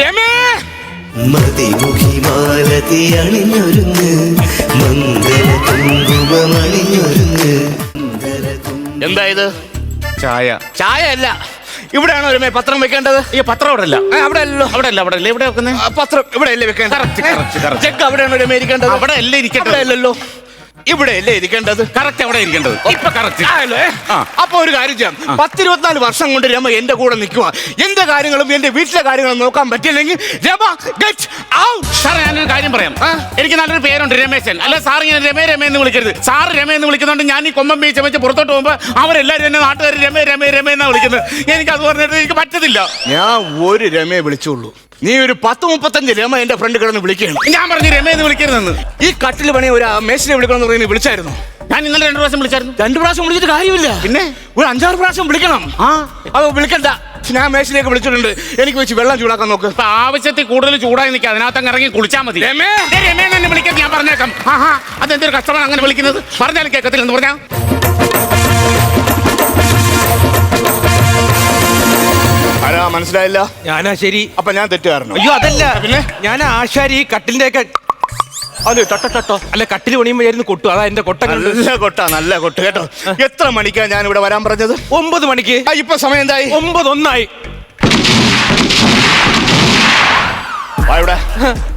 രമേ. മതിമുഖിമാലതി അണിഞ്ഞൊരുങ്ങ്. മന്ദര കുങ്കുമണിഞ്ഞൊരുങ്ങ് എന്താ ഇത്? ചായ. ചായ അല്ല ഇവിടെയാണോ രമേ പത്രം വെക്കേണ്ടത്? ഈ പത്രം അവിടെ അല്ല അവിടെ അല്ലല്ലോ അവിടെ അല്ല അവിടെ അല്ല ഇവിടെ വെക്കുന്നത് പത്രം ഇവിടെ അല്ലേ വെക്കേണ്ടത്. ചെക്ക് അവിടെയാണോ രമേ ഇരിക്കേണ്ടത്? അവിടെ അല്ലേ ഇരിക്കേണ്ടത്. അല്ലല്ലോ ഇവിടെ അല്ലേ ഇരിക്കേണ്ടത്? കറക്റ്റ് അവിടെ ഇരിക്കേണ്ടത്. ഇപ്പൊ കറക്റ്റ് ആയല്ലോ? അപ്പൊ ഒരു കാര്യം ചെയ്യാം. പത്തിരുപത്തിനാല് വർഷം കൊണ്ട് രമ എന്റെ കൂടെ നിൽക്കുക എന്റെ കാര്യങ്ങളും എന്റെ വീട്ടിലെ കാര്യങ്ങളും നോക്കാൻ പറ്റില്ലെങ്കിൽ രമ ഗെറ്റ് ഔട്ട് സാർ ഞാനൊരു കാര്യം പറയാം. എനിക്ക് നല്ലൊരു പേരുണ്ട് രമേശൻ. അല്ല സാർ ഇങ്ങനെ രമേ രമേ എന്ന് വിളിക്കരുത്. സാർ രമേ എന്ന് വിളിക്കുന്നുണ്ട് ഞാൻ ഈ കൊമ്പം ബീച്ച് വെച്ച് പുറത്തോട്ട് പോകുമ്പോ അവരെല്ലാരും എന്നെ നാട്ടുകാർ രമേ രമേ രമേ എന്നാ വിളിക്കുന്നത്. എനിക്ക് അത് പറഞ്ഞിട്ട് എനിക്ക് പറ്റത്തില്ല. ഞാൻ ഒരു രമേ വിളിച്ചുള്ളൂ. നീ ഒരു പത്ത് മുപ്പത്തഞ്ച് രമ എന്റെ ഫ്രണ്ട് കിടന്ന് വിളിക്കണം ഞാൻ പറഞ്ഞു രമയെന്ന് വിളിക്കരുതെന്ന്. ഈ കട്ടിൽ പണി ഒരു മേശിനെ വിളിക്കണം എന്ന് വിളിച്ചായിരുന്നു. ഞാൻ ഇന്നലെ രണ്ടു പ്രാവശ്യം വിളിച്ചായിരുന്നു. രണ്ടു പ്രാവശ്യം വിളിച്ചിട്ട് കാര്യമില്ല. പിന്നെ? ഒരു അഞ്ചാറ് പ്രാവശ്യം വിളിക്കണം. ആ. അത് വിളിക്കണ്ട. ഞാൻ മേശിലേക്ക് വിളിച്ചിട്ടുണ്ട്. എനിക്ക് വെച്ച് വെള്ളം ചൂടാക്കാൻ നോക്ക്. ആവശ്യത്തിൽ കൂടുതൽ ചൂടായി നിൽക്കുക. അതിനകത്ത് ഇറങ്ങി കുളിച്ചാൽ മതി. രമേ! രമേ എന്ന് എന്നെ വിളിക്കാൻ ഞാൻ പറഞ്ഞേക്കാം. ആഹാ അതെന്തൊരു കഷ്ടമാണ് അങ്ങനെ വിളിക്കുന്നത്? പറഞ്ഞാലും കേൾക്കത്തില്ല എന്ന് ആരാ മനസ്സിലായില്ല. ഞാനാ ശരി. അപ്പൊ ഞാൻ തെറ്റുകാരനോ? അയ്യോ അതല്ല. പിന്നെ? ഞാൻ ആശാരി കട്ടിലിന്റെ ഒക്കെ അതെ ടട്ടോ ടട്ടോ അല്ല കട്ടിൽ പണിയുമ്പോഴായിരുന്നു കൊട്ടു. അതാ എന്റെ കൊട്ട നല്ല കൊട്ട നല്ല കൊട്ട്. കേട്ടോ? എത്ര മണിക്കാ ഞാൻ ഇവിടെ വരാൻ പറഞ്ഞത്? ഒമ്പത് മണിക്ക്. ആ, ഇപ്പൊ സമയം എന്തായി? ഒമ്പത് ഒന്നായി. ഇവിടെ.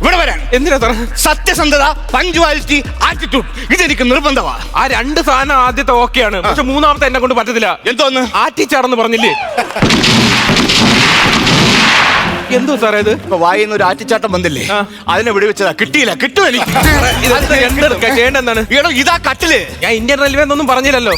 ഇവിടെ വരാൻ. എന്തിനാ സാർ സത്യസന്ധത പഞ്ച്വാലിറ്റി ആറ്റിറ്റ്യൂഡ് ഇതെനിക്ക് നിർബന്ധമാ ആ രണ്ട് സാധനം ആദ്യത്തെ ഓക്കെയാണ്. പക്ഷെ മൂന്നാമത്തെ എന്നെ കൊണ്ട് പറ്റത്തില്ല. എന്തോന്ന്? ആറ്റിച്ചാടെന്ന് പറഞ്ഞില്ലേ? എന്തോ സാറേ ഇത്? ഇപ്പൊ വായിന്ന് ഒരു ആറ്റിച്ചാട്ടം വന്നില്ലേ. അതിനെ വിടിവെച്ചതാ. കിട്ടിയില്ല കിട്ടും എനിക്ക് ഇതെന്താ എന്തെടുക്ക? ചെയ്യേണ്ടെന്നാണ് ഈടോ ഇതാ കട്ടിൽ. ഞാൻ ഇന്ത്യൻ റെയിൽവേ എന്നൊന്നും പറഞ്ഞില്ലല്ലോ.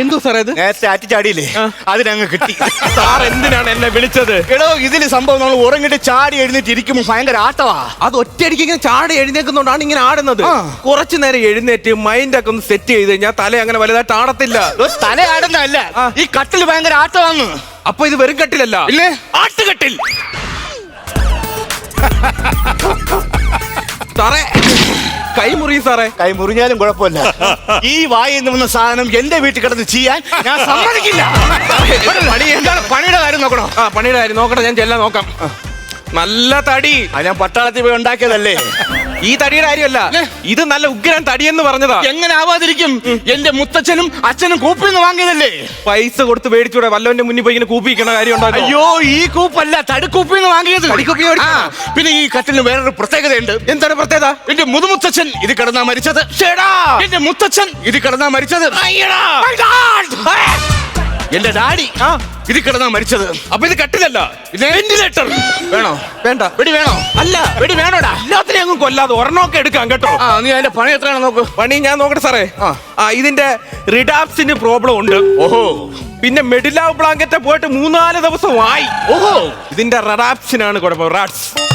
എന്തോ സാറേ ഇത്? നേരത്തെ ആറ്റിച്ചാടിയില്ലേ. അതിനങ്ങ് കിട്ടി. സാർ എന്തിനാണ് എന്നെ വിളിച്ചത്? എടോ ഇതിൽ സംഭവം നമ്മൾ ഉറങ്ങിട്ട് ചാടി എഴുന്നേറ്റ് ഇരിക്കുമ്പോൾ ഭയങ്കര ആട്ടവാ. അത് ഒറ്റയടിക്ക് ഇങ്ങനെ ചാടി എഴുന്നേക്കുന്നോണ്ടാണ് ഇങ്ങനെ ആടുന്നത്. കുറച്ചു നേരം എഴുന്നേറ്റ് മൈൻഡ് ഒക്കെ ഒന്ന് സെറ്റ് ചെയ്ത് കഴിഞ്ഞാൽ തല അങ്ങനെ വലുതായിട്ട് ആടത്തില്ല. തല ആടുന്നതല്ല. ഈ കട്ടിൽ ഭയങ്കര ആട്ടമാന്ന് അപ്പൊ ഇത് വെറും കട്ടിലല്ല. ഇല്ലേ ആട്ടുകട്ടിൽ. സാറേ. കൈ മുറിയും സാറേ. കൈമുറിഞ്ഞാലും കുഴപ്പമില്ല. ഈ വായി എന്ന് വന്ന സാധനം എന്റെ വീട്ടിൽ കിടന്ന് ചെയ്യാൻ ഞാൻ സമ്മതിക്കില്ല. പണി എന്താണ്? പണിയുടെ കാര്യം നോക്കണോ? ആ പണിയുടെ കാര്യം നോക്കട്ടെ ഞാൻ ചെല്ലാൻ നോക്കാം. നല്ല തടി. അത് ഞാൻ പട്ടാളത്തിൽ പോയി ഉണ്ടാക്കിയതല്ലേ? ഈ തടിയുടെ കാര്യമല്ല. ഇത് നല്ല ഉഗ്രൻ തടിയെന്ന് പറഞ്ഞതാ. എങ്ങനെ ആവാതിരിക്കും? എന്റെ മുത്തച്ഛനും അച്ഛനും കൂപ്പിൽ നിന്ന് വാങ്ങിയതല്ലേ? പൈസ കൊടുത്ത് മേടിച്ചൂടെ വല്ലവന്റെ മുന്നിൽ പോയി ഇങ്ങനെ കൂപ്പിക്കണ കാര്യം ഉണ്ടാകും അയ്യോ ഈ കൂപ്പല്ല തടിക്കൂപ്പിൽ നിന്ന് വാങ്ങിയത്. തടിക്കുപ്പി മേടിച്ചോ? ആ, പിന്നെ ഈ കത്തിന് വേറൊരു പ്രത്യേകതയുണ്ട്. എന്താണ് പ്രത്യേകത? എന്റെ മുതുമുത്തച്ഛൻ ഇത് കിടന്നാ മരിച്ചത്. എന്റെ മുത്തച്ഛൻ ഇത് കിടന്നാ മരിച്ചത്. My God! എന്റെ ഡാഡി. ആ. ഇത് കിടന്നാ മരിച്ചത്. അപ്പൊ ഇത് കട്ടിലല്ല? വെന്റിലേറ്റർ. വേണോ? വേണ്ട. വെടി വേണോ? അല്ല വെടി വേണോടാ. എല്ലാത്തിനെയും അങ്ങ് കൊല്ലാതെ ഒരെണ്ണമൊക്കെ എടുക്കാം കേട്ടോ. ആ നീ അതിന്റെ പണി എത്രയാണെന്ന് നോക്ക്. പണി ഞാൻ നോക്കട്ടെ സാറേ. ആ. ആ ഇതിന്റെ റിഡാപ്സിന് പ്രോബ്ലം ഉണ്ട്. ഓഹോ. പിന്നെ മെഡിലാവ് ബ്ലാങ്കറ്റ് പോയിട്ട് മൂന്നാൽ ദിവസം ആയി ഓഹോ. ഇതിന്റെ റഡാപ്സിനാണ് കുഴപ്പം. റാഡ്സ്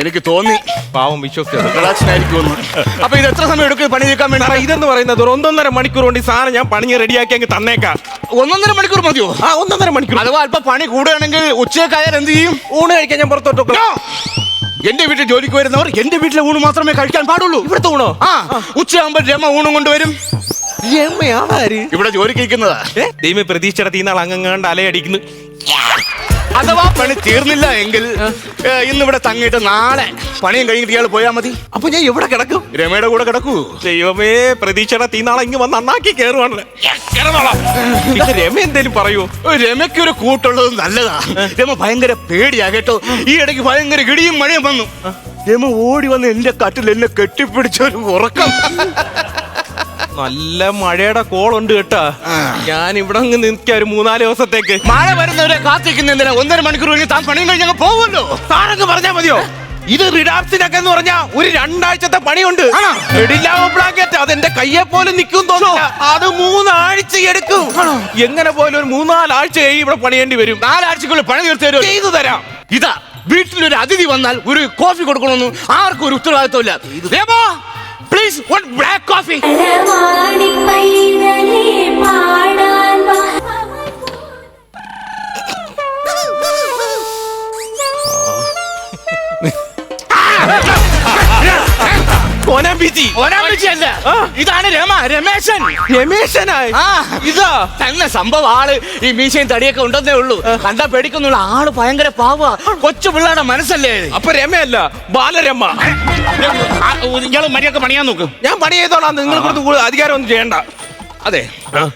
എനിക്ക് തോന്നി. പാവം വിശ്വസിച്ചത് റിലാക്സിനായിരിക്കും അപ്പൊ ഇത് എത്ര സമയം എടുക്കും പണി തീർക്കാൻ വേണ്ടി? സാറേ ഇതെന്ന് പറയുന്നത് ഒരു ഒന്നൊന്നര മണിക്കൂർ കൊണ്ട് ഈ സാധനം ഞാൻ പണി റെഡിയാക്കി അങ്ങ് തന്നേക്കാം. ഒന്നൊന്നര മണിക്കൂർ മതിയോ? ആ ഒന്നൊന്നര മണിക്കൂർ. അഥവാ അല്പം പണി കൂടുകയാണെങ്കിൽ ഉച്ചയ്ക്കായാൽ എന്ത് ചെയ്യും? ഊണ് കഴിക്കാൻ ഞാൻ പുറത്തോട്ട് വെക്കാം. എന്റെ വീട്ടിൽ ജോലിക്ക് വരുന്നവർ എന്റെ വീട്ടിലെ ഊണ് മാത്രമേ കഴിക്കാൻ പാടുള്ളൂ. ഇവിടുത്തെ ഊണോ? ആ ഉച്ചയാകുമ്പോൾ രമ ഊണും കൊണ്ടുവരും ഇവിടെ ജോലിക്ക് ഇരിക്കുന്നതാ. ദൈവം പ്രതീക്ഷയുടെ തീനാൾ അങ്ങങ്ങാണ്ട് അലയടിക്കുന്നു. അഥവാ പണി തീർന്നില്ല എങ്കിൽ ഇന്നിവിടെ തങ്ങിയിട്ട് നാളെ പണിയും കഴിഞ്ഞിട്ട് ഇയാൾ പോയാൽ മതി. അപ്പൊ ഞാൻ ഇവിടെ കിടക്കും? രമയുടെ കൂടെ കിടക്കൂ. ദൈവമേ പ്രതീക്ഷയുടെ തീനാളെ ഇങ്ങ് വന്ന് നന്നാക്കി കേറുവാണല്ലേ രമ എന്തേലും പറയൂ. രമയ്ക്കൊരു രമയ്ക്ക് ഒരു കൂട്ടുള്ളത് നല്ലതാ. രമ ഭയങ്കര പേടിയാ കേട്ടോ ഈ ഇടയ്ക്ക് ഭയങ്കര ഇടിയും മഴയും വന്നു. രമ ഓടി വന്ന് എന്റെ കട്ടിൽ എന്നെ കെട്ടിപ്പിടിച്ച ഒരു ഉറക്കം. നല്ല മഴയുടെ കോളുണ്ട് കേട്ടാ. ഞാൻ ഇവിടെ അങ്ങ് നിൽക്കാം ഒരു മൂന്നാൽ ദിവസത്തേക്ക്. മഴ വരുന്നവരെ കാത്തിരിക്കുന്നതിന് ഒന്നര മണിക്കൂർ കഴിഞ്ഞ് താൻ പണിയും കഴിഞ്ഞ് അങ്ങ് പോവുമല്ലോ. സാറങ്ങ് പറഞ്ഞാ മതിയോ? ഇത് റിഡാപ്സിനൊക്കെ എന്ന് പറഞ്ഞാ ഒരു രണ്ടാഴ്ചത്തെ പണിയുണ്ട്. അത് എന്റെ കയ്യെ പോലും നിൽക്കും തോന്നോ അത് മൂന്നാഴ്ച എടുക്കും. എങ്ങനെ പോലും ഒരു മൂന്നാലാഴ്ച കഴിഞ്ഞ് ഇവിടെ പണിയേണ്ടി വരും. നാലാഴ്ചക്കുള്ളിൽ പണി തീർച്ചയായും ചെയ്തു തരാം. ഇതാ വീട്ടിലൊരു അതിഥി വന്നാൽ ഒരു കോഫി കൊടുക്കണമെന്ന് ആർക്കും ഒരു ഉത്തരവാദിത്വമില്ല. പ്ലീസ് വൺ ബ്ലാക്ക് കോഫി അരവാടി ഒരാഴ്ചയല്ല ആ. ഇതാണ് രമ രമേശൻ. രമേശനായി. ഇതാ. തന്നെ സംഭവം ആൾ ഈ മീശയും തടിയൊക്കെ ഉണ്ടെന്നേ ഉള്ളൂ. കണ്ടാ പേടിക്കുന്നുള്ള ആൾ ഭയങ്കര പാവ. കൊച്ചു പിള്ളേരുടെ മനസ്സല്ലേ അപ്പൊ രമയല്ല ബാലരമ. നിങ്ങൾ മര്യാദയ്ക്ക് പണിയാൻ നോക്ക്. ഞാൻ പണി ചെയ്തോളാം. നിങ്ങൾ കൊടുത്ത് അധികാരം ഒന്നും ചെയ്യണ്ട. അതെ.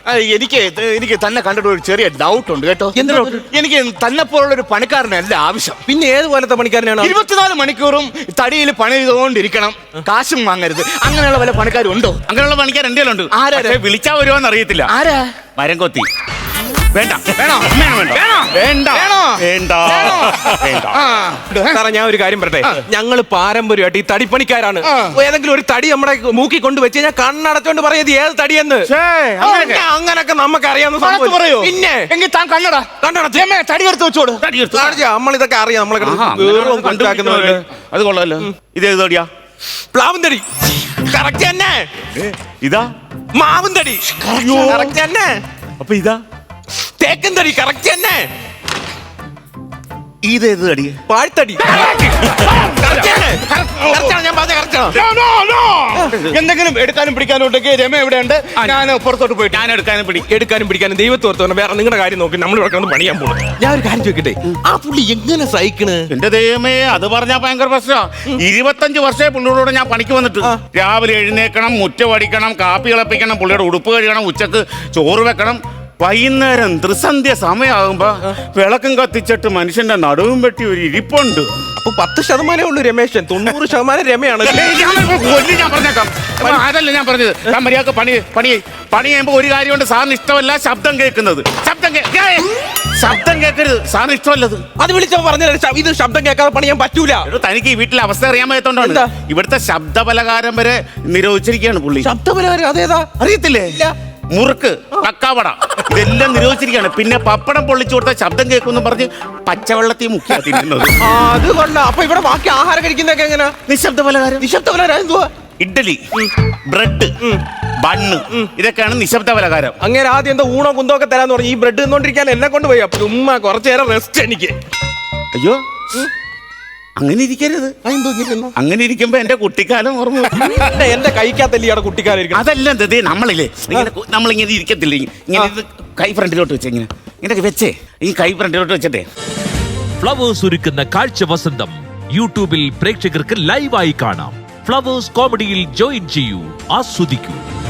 ആ, എനിക്ക് ഇത് എനിക്ക് തന്നെ കണ്ടിട്ട് ഒരു ചെറിയ ഡൗട്ട് ഉണ്ട് കേട്ടോ. എന്തോ doubt? എനിക്ക് തന്നെ പോലുള്ള ഒരു പണിക്കാരനല്ല ആവശ്യം. പിന്നെ ഏത് പോലത്തെ പണിക്കാരനാണ് ഇരുപത്തിനാല് മണിക്കൂറും തടിയിൽ പണി ചെയ്തുകൊണ്ടിരിക്കണം. കാശും വാങ്ങരുത്. അങ്ങനെയുള്ള വല്ല പണിക്കാരും ഉണ്ടോ അങ്ങനെയുള്ള പണിക്കാർ എന്റെ ഉണ്ട് ആരാ? വിളിച്ചാ വരുമോന്ന് അറിയത്തില്ല. ആരാ? മരം കൊത്തി. വേണ്ട. വേണോ? വേണം, വേണ്ട. വേണോ? വേണ്ട. സാറേ ഞാൻ ഒരു കാര്യം പറയട്ടെ? ഞങ്ങൾ പാരമ്പര്യമായിട്ട് ഈ തടിപ്പണിക്കാരാണ്. ഏതെങ്കിലും ഒരു തടി നമ്മുടെ മൂക്കി കൊണ്ട് വെച്ച് കഴിഞ്ഞാൽ കണ്ണടച്ചോണ്ട് പറയത് ഏത് തടിയെന്ന്? അങ്ങനൊക്കെ നമുക്ക് അറിയാവുന്ന പറയോ. പിന്നെ? എങ്കിൽ താൻ കണ്ണട. കണ്ണടച്ച്. രമേ, തടി എടുത്ത് വെച്ചോട്. തടി എടുത്തു. നമ്മൾ ഇതൊക്കെ അറിയാം. നമ്മളെ. അത് കൊള്ളാലോ. ഇത് തടിയാ? പ്ലാവും തടി. കറക്റ്റ് തന്നെ. ഇതാ? മാവും തടി. കറക്റ്റ് തന്നെ. അപ്പൊ ഇതാ? തേക്കൻ തടി കറക്റ്റ് തന്നെ. ഇത് ഏത് തടി? പാഴ്ത്തടി എന്തെങ്കിലും എടുക്കാനും പിടിക്കാനും ഉണ്ടെങ്കിൽ രമ എവിടെ ഉണ്ട് ഞാൻ പുറത്തോട്ട് പോയിട്ട്. ഞാൻ എടുക്കാനും പിടി എടുക്കാനും പിടിക്കാനും ദൈവത്തെ ഓർത്തോണം വേറെ നിങ്ങളുടെ കാര്യം നോക്കി നമ്മൾ ഇവിടെ കിടന്ന് പണിയാൻ പോകും ഞാൻ ഒരു കാര്യം ചോദിക്കട്ടെ? ആ പുള്ളി എങ്ങനെ സഹിക്കണ്? എന്റെ ദൈവമേ അത് പറഞ്ഞാ ഭയങ്കര പ്രശ്നമാ. ഇരുപത്തഞ്ച് വർഷമേ പുള്ളിയോട് ഞാൻ പണിക്ക് വന്നിട്ട്. രാവിലെ എഴുന്നേക്കണം മുറ്റം അടിക്കണം കാപ്പി ഇളപ്പിക്കണം പുള്ളിയുടെ ഉടുപ്പ് കഴുകണം ഉച്ചയ്ക്ക് ചോറ് വെക്കണം. വൈകുന്നേരം ത്രിസന്ധ്യ സമയമാകുമ്പോ വിളക്കും കത്തിച്ചിട്ട് മനുഷ്യന്റെ നടുവും വെട്ടി ഒരു ഇരിപ്പുണ്ട്. അപ്പൊ പത്ത് ശതമാനമേ ഉള്ളൂ രമേശൻ. തൊണ്ണൂറ് ശതമാനം രമയാണ് കൊല്ലി ഞാൻ പറഞ്ഞേക്കാം. അപ്പൊ അതല്ല ഞാൻ പറഞ്ഞത്. ഞാൻ മര്യാദയ്ക്ക് പണി പണി പണി ചെയ്യുമ്പോ ഒരു കാര്യമുണ്ട് സാറിന് ഇഷ്ടമല്ല ശബ്ദം കേൾക്കുന്നത്. ശബ്ദം കേ- ഏയ്! ശബ്ദം കേൾക്കരുത്. സാറിന് ഇഷ്ടമല്ലത്. അത് വിളിച്ചപ്പോ പറഞ്ഞ ഇത് ശബ്ദം കേൾക്കാതെ പണിയാൻ പറ്റൂല. എടോ, തനിക്ക് ഈ വീട്ടിലെ അവസ്ഥ അറിയാൻ പറ്റാത്തോണ്ടാണ് എന്താ? ഇവിടുത്തെ ശബ്ദപലകാരം വരെ നിരോധിച്ചിരിക്കുകയാണ് പുള്ളി. ശബ്ദപരവരെ അതേതാ? അറിയത്തില്ലേ? മുറുക്ക് കക്കാവട ഇതെല്ലാം നിരോധിച്ചിരിക്കുകയാണ്. പിന്നെ പപ്പടം പൊള്ളിച്ചു കൊടുത്ത ശബ്ദം കേൾക്കുമെന്ന് പറഞ്ഞ് പച്ചവെള്ളത്തിൽ മുക്കിയാ തിന്നുന്നത്. ആ, അത് കൊള്ളാം. അപ്പൊ ഇവിടെ ബാക്കി ആഹാരം കഴിക്കുന്നൊക്കെ എങ്ങനെ? നിശബ്ദ പലഹാരം നിശബ്ദ പലഹാരം എന്തുവാ? Idli bread bun. ഇതൊക്കെയാണ് നിശബ്ദ പലഹാരം അങ്ങനെ ആദ്യം എന്താ ഊണോ കുന്തോ ഒക്കെ തരാന്ന് പറഞ്ഞു. ഈ ബ്രെഡ് തിന്നോണ്ടിരിക്കാൻ എന്നെ കൊണ്ട് പോയി അപ്പൊ ഉമ്മ കുറച്ചു നേരം റെസ്റ്റ് എനിക്ക്. അയ്യോ. അങ്ങനെ ഇരിക്കരുത്. അങ്ങനെ ഇരിക്കുമ്പോ എന്റെ കുട്ടിക്കാലം ഓർമ്മ വരും. എന്റെ കൈക്കകത്തല്ലേ കുട്ടിക്കാലം കുട്ടിക്കാലിരിക്കണം അതല്ല ദേ നമ്മളില്ലേ? ഇങ്ങനെ നമ്മളിങ്ങനെ ഇരിക്കത്തില്ലേ? ഇങ്ങനെ ഇത് കൈ ഫ്രണ്ടിലോട്ട് വെച്ചേ ഇങ്ങനെ. ഇങ്ങനെ വെച്ചേ. ഈ കൈ ഫ്രണ്ടിലോട്ട് വെച്ചേ ഫ്ലവേഴ്സ് ഒരുക്കുന്ന കാഴ്ച വസന്തം യൂട്യൂബിൽ പ്രേക്ഷകർക്ക് ലൈവായി കാണാം. ഫ്ലവേഴ്സ് കോമഡിയിൽ ജോയിൻ ചെയ്യൂ ആസ്വദിക്കൂ.